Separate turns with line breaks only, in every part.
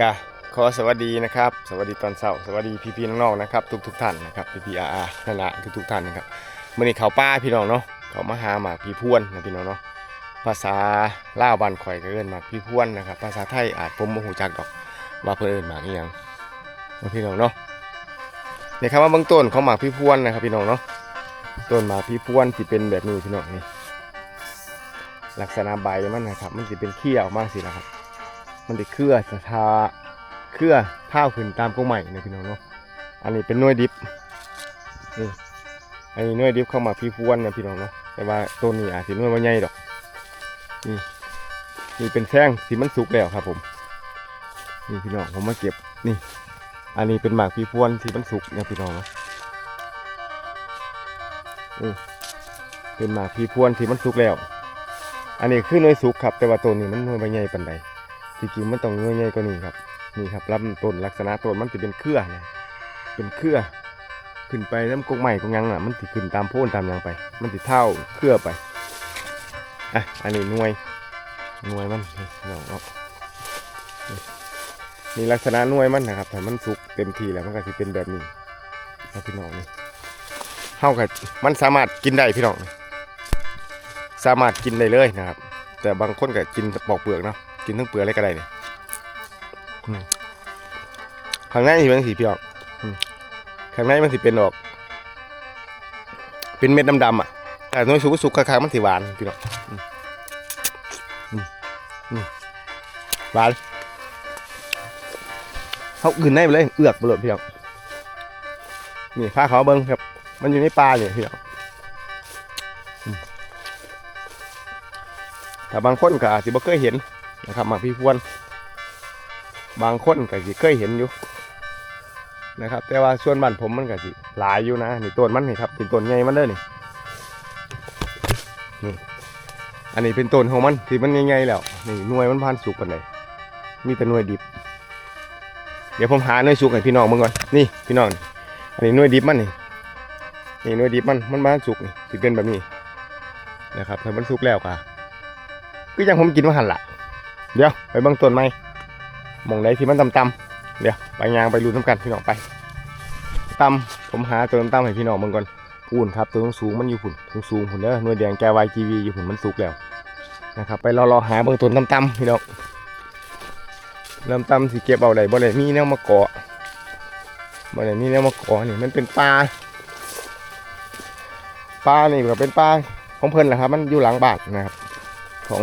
กะขอสวัสดีนะครับ สวัสดีตอนเช้าสวัสดีพี่ๆน้องๆนะครับ ทุกทุกท่านนะครับพี่พีอาร์นั่นละทุกทุกท่านนะครับมื่อนี้เขาป้าพี่น้องเนาะเขามาหาหมากพี่พวนนะพี่น้องเนาะภาษาล่าวบ้านข่อยก็เอิ้นหมากพี่พวนนะครับ ภาษาไทยอาจผมบ่ฮู้จักดอกว่าเพิ่นเอิ้นหมากอีหยังนะพี่น้องเนาะนี่ครับว่าเบื้องต้นเขาหมากพี่พวนนะครับ พี่น้องเนาะต้นหมากพี่พวนที่เป็นแบบนี้พี่น้องนี่ลักษณะใบมันนะครับ มันจะเป็นเขี้ยวมากสินะครับ มันจะเครือสะทาเครือข้าวขึ้นตามกงใหม่นะพี่น้องเนาะอันนี้เป็นน่วยดิบนี่อันนี้น่วยดิบเข้ามาพี่พวนนะพี่น้องเนาะแต่ว่าต้นนี้อาจจะน่วยว่าใหญ่ดอกนี่นี่เป็นแท่งที่มันสุกแล้วครับ ผมนี่พี่น้องผมมาเก็บนี่ อันนี้เป็นหมากพี่พวนที่มันสุกเนี่ยพี่น้องเนาะนี่เป็นหมากพี่พวนที่มันสุกแล้ว อันนี้คือน่วยสุกครับ แต่ว่าต้นนี้มันน่วยว่าใหญ่ปานใด ที่จริงมันต้องหน่วยใหญ่กว่านี้ครับนี่ครับลำต้นลักษณะต้นมันจะเป็นเครือนะเป็นเครือขึ้นไปน้ำกกใหม่กกหยังอะมันจะขึ้นตามโพนตามยังไป มันจะเท่าเครือไปอะอันนี้หน่วยหน่วยมันนี่น้องเอานี่นี่ลักษณะหน่วยมันนะครับถ้ามันสุกเต็มทีแล้วมันก็จะเป็นแบบนี้นะพี่น้องนี่เท่ากับมันสามารถกินได้พี่น้องนี่สามารถกินได้เลยนะครับ แต่บางคนก็กินปอกเปลือกเนาะ กินทั้งเปลือกอะไรก็ได้เนี่ยข้างในสิเป็นสีพี่ออกข้างในมันสิเป็นออก เป็นเม็ดดำๆอะแต่น้อยสุกสุกคล้ายๆมันสีหวานพี่น้องอืมอืมอืมหวานเขาอื่นได้ไปเลยเอือกไปเลยพี่น้องนี่ผ้าเขาวเบิ้งครับ มันอยู่ในปลาเนี่ยพี่น้องแต่บางคนก็อาจจะบ่เคยเห็น นะครับมากพี่พวน บางคนก็สิเคยเห็นอยู่นะครับ แต่ว่าส่วนบ้านผมมันก็สิหลายอยู่นะนี่ต้นมันนี่ครับเป็นต้นใหญ่มันเด้อนี่นี่อันนี้เป็นต้นของมันที่มันใหญ่ๆแล้วนี่หน่วยมันพันสุกกันเลยมีแต่หน่วยดิบ เดี๋ยวผมหาหน่วยสุกให้พี่น้องมึงก่อนนี่พี่น้องอันนี้หน่วยดิบมันนี่นี่หน่วยดิบมันมันบ้านสุกนี่สิเป็นแบบนี้นะครับถ้ามันสุกแล้วก็ก็ยังผมกินว่าหันละ เดี๋ยวไปเบิ่งต้นไม้มองไหนที่มันต่ำๆเดี๋ยวไปยางไปรูน้ำกันพี่น้องไปต่ำผมหาตัวต่ำๆให้พี่น้องเบิ่งก่อนพูนครับตัวสูงมันอยู่หุ่นสูงสูงหุ่นเด้อหน่วยแดงแกวายจีวีอยู่หุ่นมันสุกแล้วนะครับไปรอรอหาเบิ่งต้นต่ำๆพี่น้องเริ่มต่ำสิเก็บเอาได้บ่ได้มีแนวมาเกาะบ่ได้มีแนวมาเกาะนี่มันเป็นปลาปลานี่ก็เป็นปลาของเพิ่นแหละครับ มันอยู่หลังบานนะครับ ของ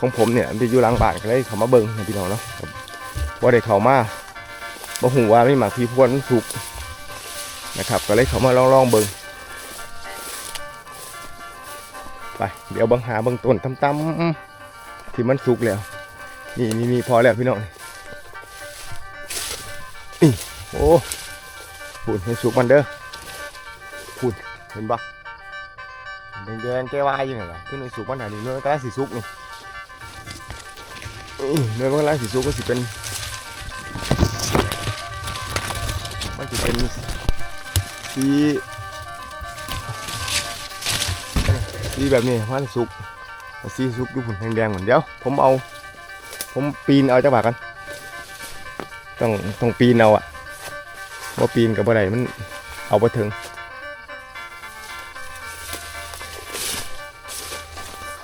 ของผมเนี่ยมันไปอยู่หลังบ้านก็เลยเขามาเบิ่งพี่น้องเนาะว่าได้เขามาบ่หูว่าไม่หมักพี่พวนมันสุกนะครับ ก็เลยเขามาลองลองเบิ่งไปเดี๋ยวบังหาเบิ่งต้นต่ำๆที่มันสุกแล้ว นี่นี่นี่พอแล้วพี่น้องนี่โอ้พูดให้สุกมันเด้อพูดเห็นปะแดงๆแก้วายอยู่นี่นแหละขึ้นในสุกมันหานี่เนื้อก็ได้สีสุกนี่ เนื้อมันลายสีสุกก็สิเป็นมันจะเป็นสีสีแบบนี้มันสุกสีสุกดูผุนแดงๆเหมือนเดียว ผมเอา ผมปีนเอาจังหวะกันต้องต้องปีนเอาอะว่าปีนกับอะไรมันเอาไปถึง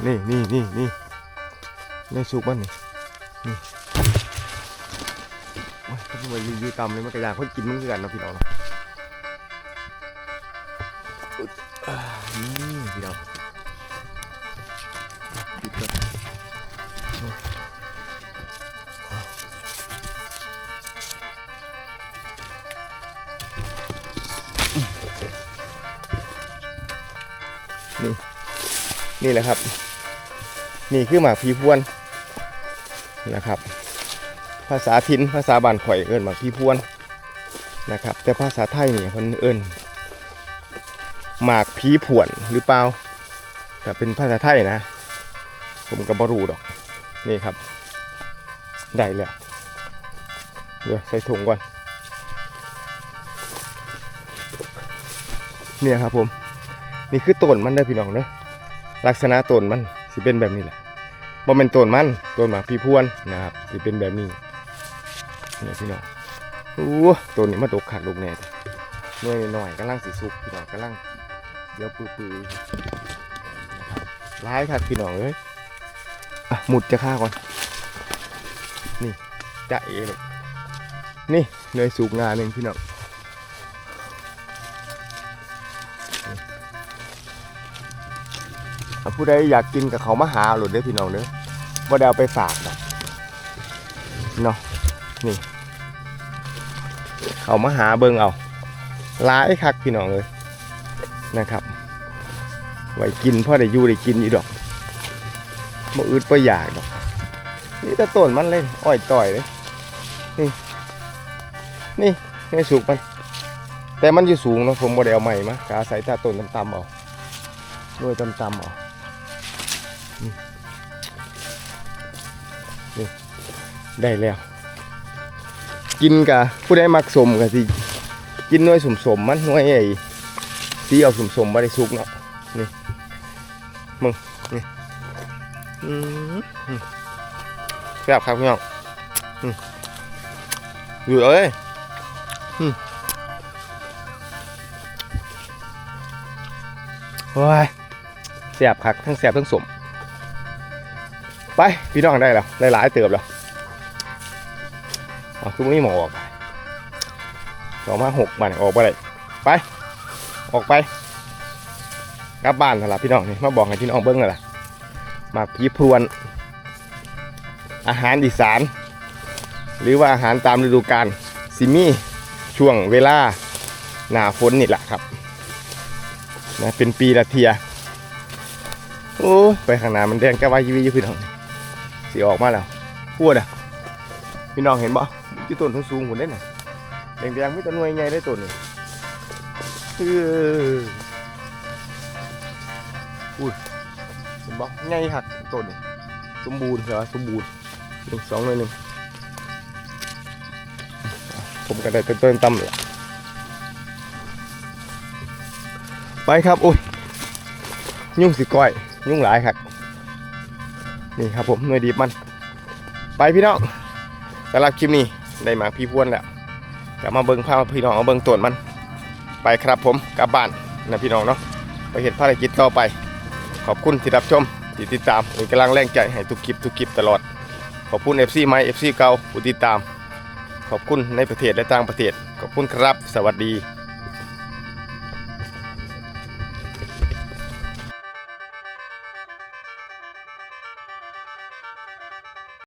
นี่นี่นี่นี่ในสุกมันนี่ โอ้ยถ้ามยืดๆตำเลยมันกระยางคนกินมันคือกันนะพี่น้องนี่พี่น้องปิดก่อนนี่นี่แหละครับ นี่คือหมากพีพวน นะครับ ภาษาถิ่นภาษาบ้านข่อยเอิ้นมาพี่พวนนะครับ แต่ภาษาไทยนี่ยเพิ่นเอิ้นหมากผีผวนหรือเปล่าแต่เป็นภาษาไทยนะ ผมก็บ่รู้ดอกนี่ครับ ได้แล้วเดี๋ยวใส่ถุงก่อนเนี่ยครับผม นี่คือต้นมันเด้พี่น้องเด้อลักษณะต้นมันสิเป็นแบบนี้แหละ บ่เป็นต้นมันต้นหมากพี่พวนนะครับสิเป็นแบบนี้นี่พี่น้องโอ้ตัวนี้มาตกขัดลูกแน่หน่วยหน่อยๆกำลังสีสุกพี่น้องกำลังเดี๋ยวปื้อๆนะครับร้ายครับพี่น้องเอ้ยอะหมุดจะฆ่าก่อน นี่จะเอลูกนี่เนยสุกงานหนึ่งพี่น้อง อะผู้ใดอยากกินกับเขามาหาหลุดเด้อพี่น้องเด้อว่าได้เอาไปฝากดอกเนาะเอามาหาเบิงเอาหลายคักพี่น้องเลยนะครับ ไว้กินพ่อได้อยู่ได้กินอยู่ดอกบ่อึดบ่อยากดอก นี่ตะต้นมันเลยอ้อยต่อยเลยนี่นี่นี่สูงมัน แต่มันอยู่สูงเนาะผมบ่ได้เอาใหม่มากาใส่ตาต้นต่ำๆเอาหน่วยต่ำๆเอา ได้แล้ว กินกะผู้ใดมักสมกะสิกินน่วยสมสมมันน่วยไอ้ที่เอาสมสมมาได้สุกเนาะนี่มึงนี่แซ่บครับพี่น้องอยู่เอ้ยโอ้ยแซ่บคักทั้งแซ่บทั้งสมไปพี่น้องได้แล้วได้หลายเติบแล้ว อ๋อคือไม่หมอออกไปสองมาหกบันออกไปเลยไป ออกไปกลับบ้านสลับพี่น้องนี่มาบอกให้พี่น้องเบิ้งเลยล่ะมาพีพรวน อาหารอีสาน หรือว่าอาหารตามฤดูกาลซิมี่ช่วงเวลาหน้าฝนนี่แหละครับนะเป็นปีละเทียโอ้ไปข้างหน้ามันแดงแก้วายยีวีอยู่พี่น้องสีออกมาแล้วพูดอะ พี่น้องเห็นบ่ที่ต้นทั้งสูงหุ่นเล่นน่ะแดงๆไม่ต้นหน่วยใหญ่ได้ต้นนี่คืออุ้ยเห็นบ่ใหญ่หักต้นนี่สมบูรณ์ใช่ไหมสมบูรณ์หนึ่งสองหน่วยหนึ่งผมก็ได้เต้นต้นต่ำเลยไปครับโอ้ยยุ่งสิก้อย ยุ่งหลายครับนี่ครับผมหน่วยดีบมัน ไปพี่น้อง สำหรับคลิปนี้ได้มาพี่พวนแล้วกลับมาเบิ้งภาพพี่น้องเอาเบิ้งต้นมัน ไปครับผมกลับบ้านนะพี่น้องเนาะไปเห็นภารกิจต่อไป ขอบคุณที่รับชมที่ติดตามเป็นกำลังแรงใจให้ทุกคลิปทุกคลิปตลอด ขอบคุณ FC ใหม่ FC เก่าผู้ติดตาม ขอบคุณในประเทศและต่างประเทศ ขอบคุณครับ สวัสดี